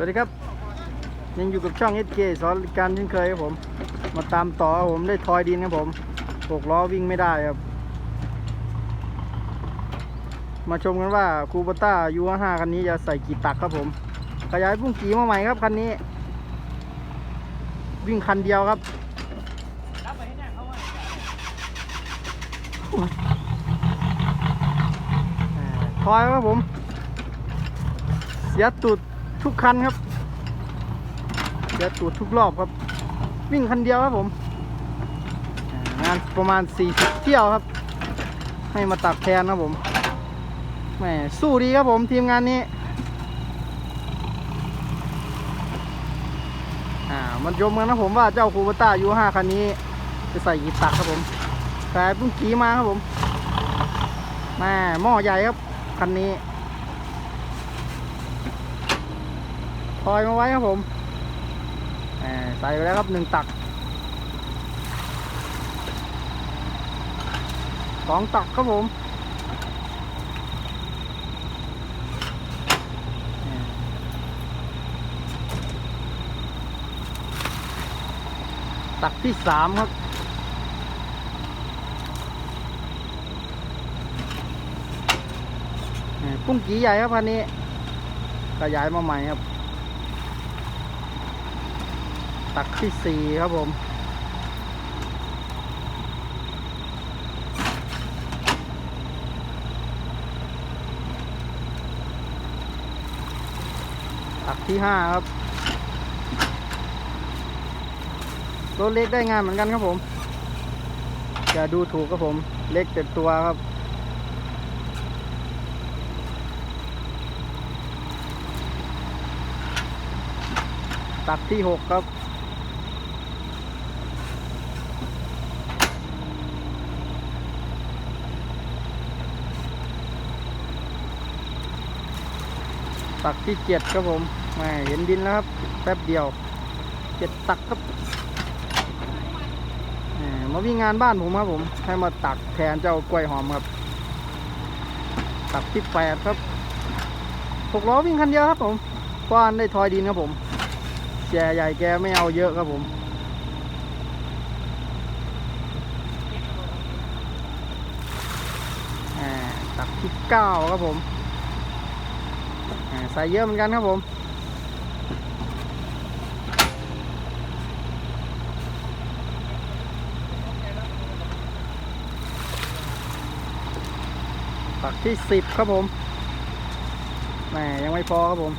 สวัสดีครับ ยังอยู่กับช่อง SK สอนการเช่นเคยครับผม มาตามต่อผมได้ทอยดินครับผมหกล้อวิ่งไม่ได้ครับ มาชมกันว่าคูปต้ายูห้าคันนี้จะใส่กี่ตักครับผม ขยายพุ่งกีมาใหม่ครับคันนี้ วิ่งคันเดียวครับทอยครับผมเสียตูด ทุกคันครับเสียตูดทุกรอบครับ วิ่งคันเดียวครับผม งานประมาณ 40 เที่ยวครับ ให้มาตักแทนครับผมแหมสู้ดีครับผมทีมงานนี้อ่ามันชมกันนะผมว่าเจ้าคูปต้ายูห้าคันนี้ จะใส่กี่ตักครับผมแต่เพิ่งขี่มาครับผมแม่หม้อใหญ่ครับ คันนี้ อยมาไว้ครับผมใส่ไปแล้วครับหนึ่งตักสองตักครับผมตักที่สามครับนี่ปุ้งกีใหญ่ครับพันนี้ขยายมาใหม่ครับ ตักที่สี่ครับผม ตักที่ห้าครับรถเล็กได้งานเหมือนกันครับผมอย่าดูถูกครับผม เล็กเต็มตัวครับ ตักที่หกครับ ตักที่เจ็ดครับผมแม่เห็นดินแล้วครับ แป๊บเดียวเจ็ดตักครับมาวิ่งงานบ้านผมครับผม ให้มาตักแทนเจ้ากล้วยหอมครับ ตักที่แปดครับหกล้อวิ่งคันเดียวครับผมเพราะว่าได้ทอยดินครับผมแจใหญ่แกไม่เอาเยอะครับผมตักที่เก้าครับผม ใส่เยอะเหมือนกันครับผมตักที่สิบครับผมแหมยังไม่พอครับผม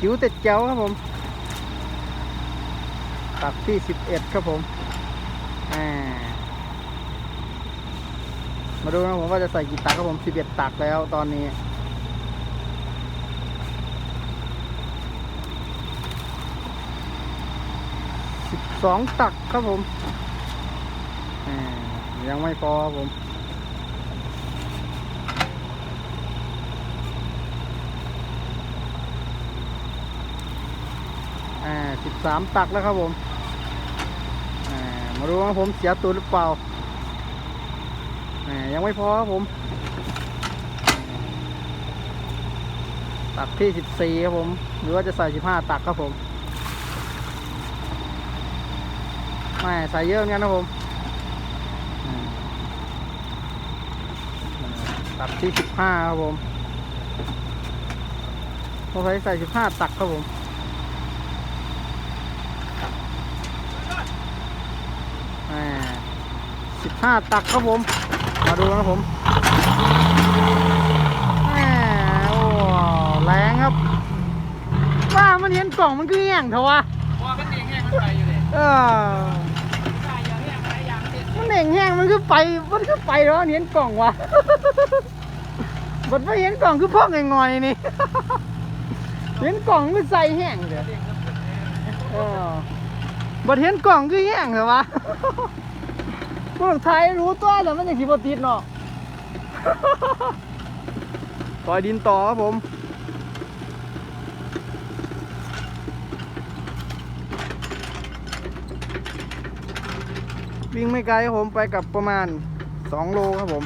จิ๋วต็ดแจ๋วครับผม ตักที่สิบเอ็ดครับผมอ่า มาดูนะผมว่าจะใส่กี่ตักครับผมสิบเอ็ดตักแล้วตอนนี้สิบสองตักครับผมยังไม่พอครับผมอ่าสิบสามตักแล้วครับผมอ่ามาดูว่าผมเสียตัวหรือเปล่า ยังไม่พอครับผม ตักที่สิบสี่ครับผม หรือว่าจะใส่สิบห้าตักครับผมไม่ใส่เยอะเหมือนกันครับผม ตักที่สิบห้าครับผมผมใส่ใส่สิบห้าตักครับผมสิบห้าตักครับผม มาดูนะครับผมแหมโอ้แรงครับ ว่ามันเห็นกล่องมันคือแง่งเถอะวะว่ามันเองแห้งมันไปอยู่เลยเออใช่อย่างแห้งอะไรอย่างเด็ดมันเองแห้งมันคือไป มันคือไปแล้วเห็นกล่องวะบัดไม่เห็นกล่องคือพ่องงอยๆนี่ เห็นกล่องคือใส่แห้งเด้อเออบัดเห็นกล่องคือแห้งเถอะวะ พวกไทยรู้ตัวแต่มันยังสิบติดเนาะ ปล่อยดินต่อครับผม วิ่งไม่ไกลครับผมไปกับประมาณ 2 โลครับผม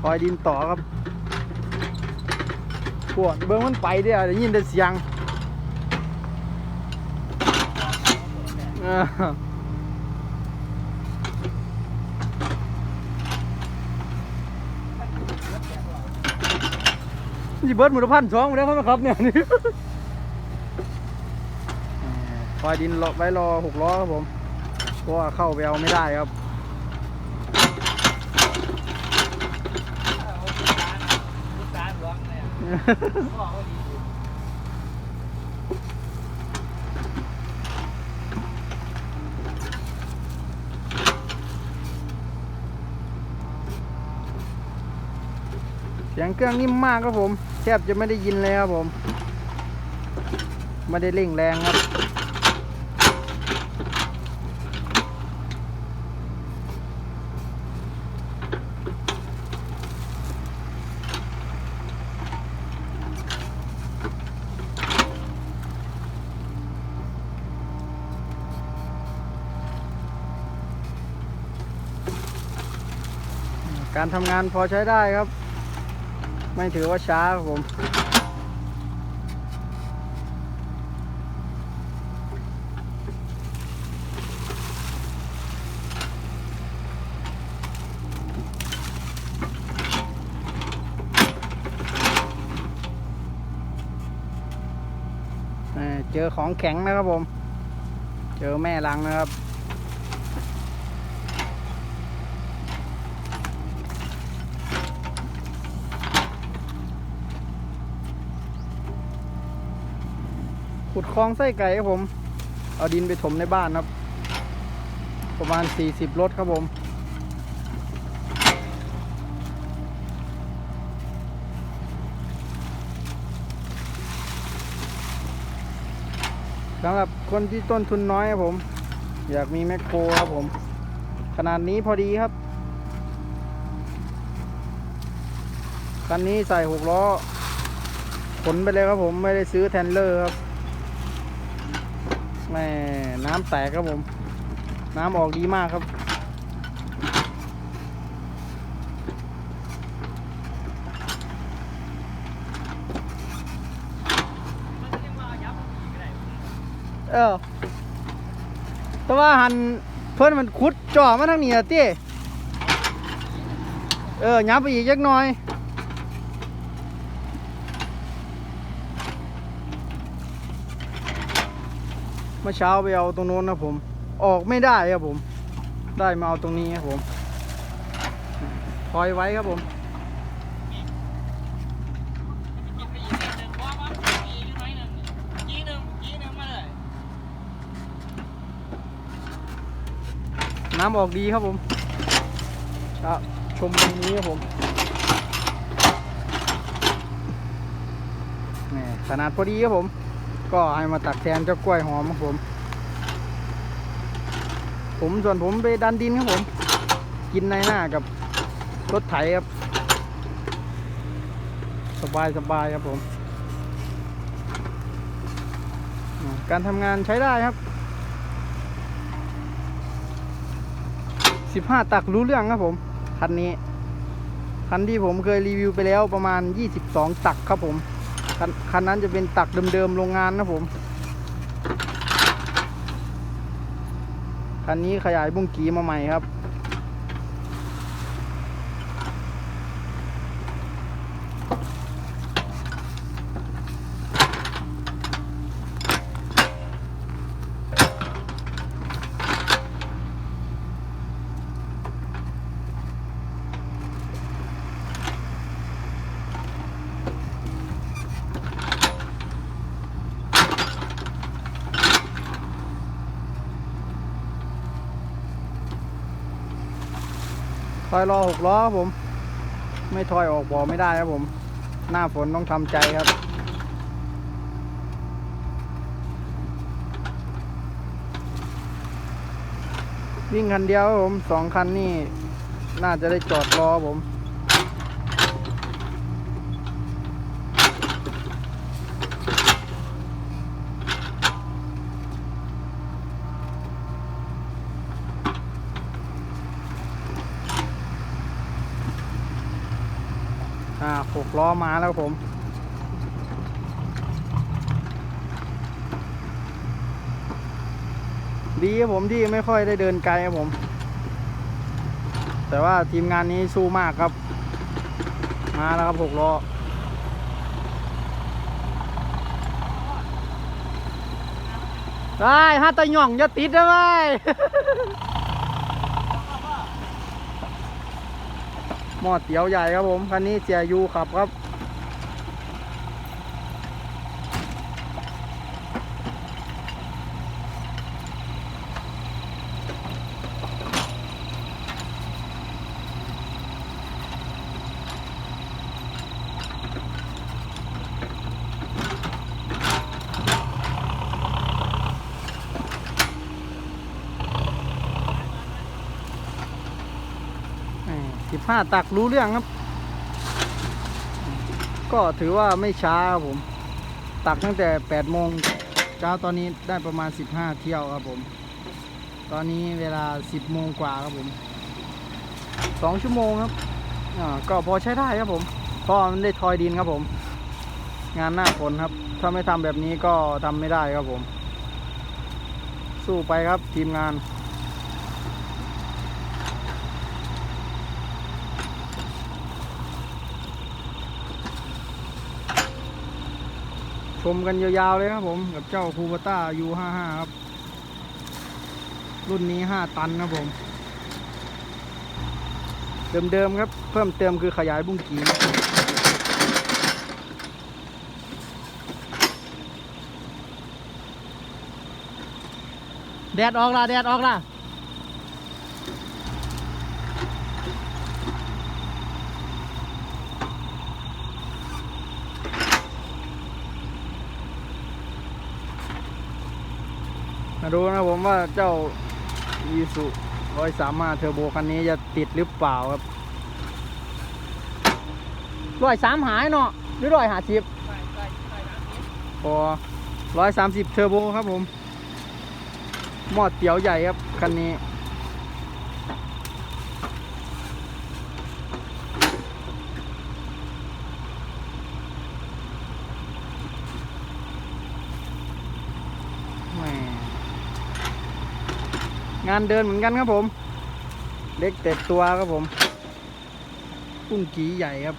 ทอยดินต่อครับปวดเบิ้งมันไปเด้อได้ยินแต่เสียง เออนี่เบิร์ดหมุนพันสองแล้วครับเนี่ยนี่คอยดินรอไว้รอหกล้อครับผมเพราะว่าเข้าไปเอาไม่ได้ครับลูกตาหลวงเลยพ่อเขาดี สียงเครื่องนิ่มมากครับผมแทบจะไม่ได้ยินเลยครับผมไม่ได้เร่งแรงครับ การทำงานพอใช้ได้ครับ ไม่ถือว่าช้าครับผม เจอของแข็งนะครับผม เจอแม่ลังนะครับ ขุดคลองไส้ไก่ครับผม เอาดินไปถมในบ้านครับ ประมาณ 40รถครับผม สำหรับคนที่ต้นทุนน้อยครับผม อยากมีแมคโครครับผม ขนาดนี้พอดีครับ คันนี้ใส่หกล้อ ขนไปเลยครับผมไม่ได้ซื้อแทนเลอร์ครับ แม่น้ำแตกครับผม น้ำออกดีมากครับ เออ แต่ว่าหันเพื่อนมันขุดจ่อมาทางนี้อะเต้เออยับไปอีกยักน่อย เมื่อเช้าไปเอาตรงโน้นนะผม ออกไม่ได้ครับผม ได้มาเอาตรงนี้ครับผมคอยไว้ครับผมกินไปอีกนิดนึงว่าว่าอีกน้อยหนึ่งยีหนึ่งยีหนึ่งมาเลยน้ำออกดีครับผมจะชมตรงนี้ครับผมนี่ขนาดพอดีครับผม ก็ให้มาตักแทนเจ้ากล้วยหอมครับผม ผมส่วนผมไปดันดินครับผม กินในหน้ากับรถไถครับ สบายสบายครับผม การทำงานใช้ได้ครับ15ตักรู้เรื่องครับผมคันนี้คันที่ผมเคยรีวิวไปแล้วประมาณ 22 ตักครับผม นคันนั้นจะเป็นตักเดิมๆโรงงานนะผม คันนี้ขยายบุ้งกีมาใหม่ครับ ถอยรอหกล้อครับผม ไม่ถอยออกบ่อไม่ได้ครับผม หน้าฝนต้องทำใจครับวิ่งคันเดียวครับผมสองคันนี่น่าจะได้จอดรอผม อ่าหกล้อมาแล้วครับผม ดีครับผมที่ไม่ค่อยได้เดินไกลครับผม แต่ว่าทีมงานนี้สู้มากครับ มาแล้วครับหกล้อได้ฮัตตะหย่องอย่าติดนะเว้ หม้อเตี๋ยวใหญ่ครับผมคันนี้เสียยูขับครับ สิบห้าตักรู้เรื่องครับ ก็ถือว่าไม่ช้าครับผม ตักตั้งแต่แปดโมงเช้าตอนนี้ได้ประมาณสิบห้าเที่ยวครับผม ตอนนี้เวลาสิบโมงกว่าครับผมสองชั่วโมงครับอ่าก็พอใช้ได้ครับผมเพราะมันได้ทอยดินครับผม งานหน้าฝนครับ ถ้าไม่ทำแบบนี้ก็ทำไม่ได้ครับผม สู้ไปครับทีมงาน ชมกันยาวๆเลยครับผมกับเจ้าคูบต้า U55 ครับ รุ่นนี้ 5 ตันครับผม เดิมๆครับ เพิ่มเติมคือขยายบุ้งกีแดดออกละแดดออกละ ดูนะผมว่าเจ้ายีสุร้อยสามารถเทอร์โบคันนี้จะติดหรือเปล่าครับร้อยสามหายเนาะหรือร้อยหาสิบพอร้อยสามสิบเทอร์โบครับผมหมอดเตี๋ยวใหญ่ครับคันนี้ งานเดินเหมือนกันครับผม เล็กเต็ดตัวครับผมปุ้งกีใหญ่ครับ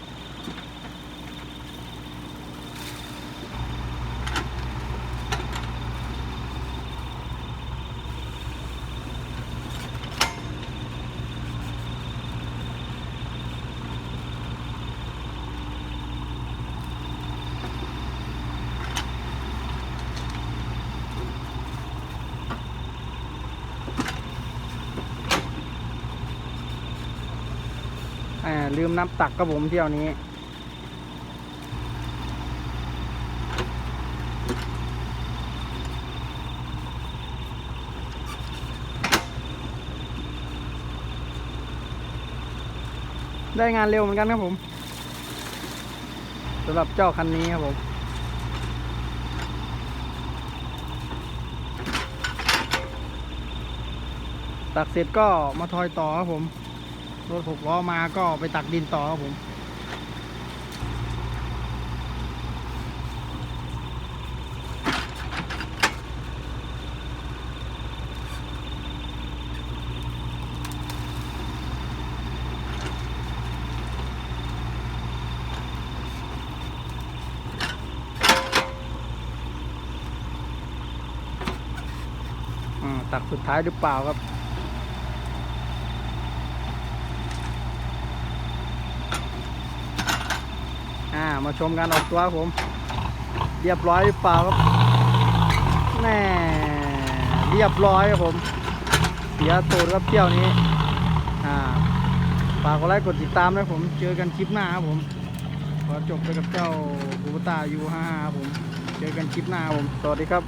ลืมน้ำตักครับผมเที่ยวนี้ ได้งานเร็วเหมือนกันครับผมสำหรับเจ้าคันนี้ครับผมตักเสร็จก็มาทอยต่อครับผม รถหกล้อมาก็ไปตักดินต่อครับผมตักสุดท้ายหรือเปล่าครับ มาชมการออกตัวครับผม เรียบร้อยหรือเปล่าครับแน่เรียบร้อยครับผม เสียตูดครับเที่ยวนี้อ่าฝากกดไลค์กดติดตามนะผม เจอกันคลิปหน้าครับผม ขอจบไปกับเจ้าบูบตายูห้าครับผม เจอกันคลิปหน้าผม สวัสดีครับ